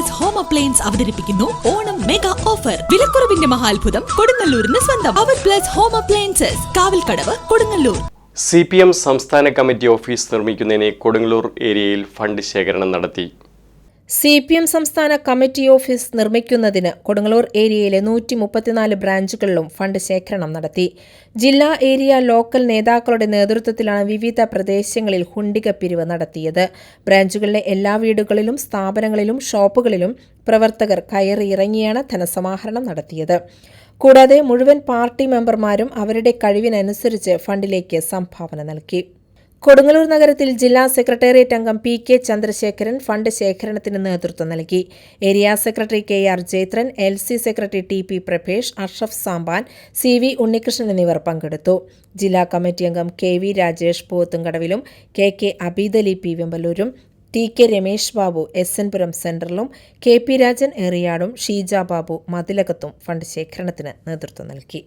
Plus home appliance അവതരിപ്പിക്കുന്നു. Onam mega offer വിലക്കുറവിന്റെ മഹാത്ഭുതം കൊടുങ്ങല്ലൂരിന് സ്വന്തം. അവർ plus home appliances Kavalkadavu Kodungallur. C P M സംസ്ഥാന കമ്മിറ്റി ഓഫീസ് നിർമ്മിക്കുന്നതിന് കൊടുങ്ങല്ലൂർ ഏരിയയിൽ ഫണ്ട് ശേഖരണം നടത്തി. സി പി എം സംസ്ഥാന കമ്മിറ്റി ഓഫീസ് നിർമ്മിക്കുന്നതിന് കൊടുങ്ങല്ലൂർ ഏരിയയിലെ നൂറ്റി മുപ്പത്തിനാല് ബ്രാഞ്ചുകളിലും ഫണ്ട് ശേഖരണം നടത്തി. ജില്ലാ ഏരിയ ലോക്കൽ നേതാക്കളുടെ നേതൃത്വത്തിലാണ് വിവിധ പ്രദേശങ്ങളിൽ ഹുണ്ടിക പിരിവ് നടത്തിയത്. ബ്രാഞ്ചുകളിലെ എല്ലാ വീടുകളിലും സ്ഥാപനങ്ങളിലും ഷോപ്പുകളിലും പ്രവർത്തകർ കയറിയിറങ്ങിയാണ് ധനസമാഹരണം നടത്തിയത്. കൂടാതെ മുഴുവൻ പാർട്ടി മെമ്പർമാരും അവരുടെ കഴിവിനനുസരിച്ച് ഫണ്ടിലേക്ക് സംഭാവന നൽകി. കൊടുങ്ങല്ലൂർ നഗരത്തിൽ ജില്ലാ സെക്രട്ടേറിയറ്റ് അംഗം പി കെ ചന്ദ്രശേഖരൻ ഫണ്ട് ശേഖരണത്തിന് നേതൃത്വം നൽകി. Area secretary K R Jethran L C secretary T P Prabhesh Ashraf Sampan C V Unnikrishnan എന്നിവർ പങ്കെടുത്തു. ജില്ലാ കമ്മിറ്റി അംഗം കെ വി രാജേഷ് പോത്തുംകടവിലും K K Abidali P വെമ്പലൂരും T K Ramesh Babu S N Puram സെന്ററിലും K P Rajan എറിയാടും ഷീജ ബാബു മതിലകത്തും fund ശേഖരണത്തിന് നേതൃത്വം നൽകി.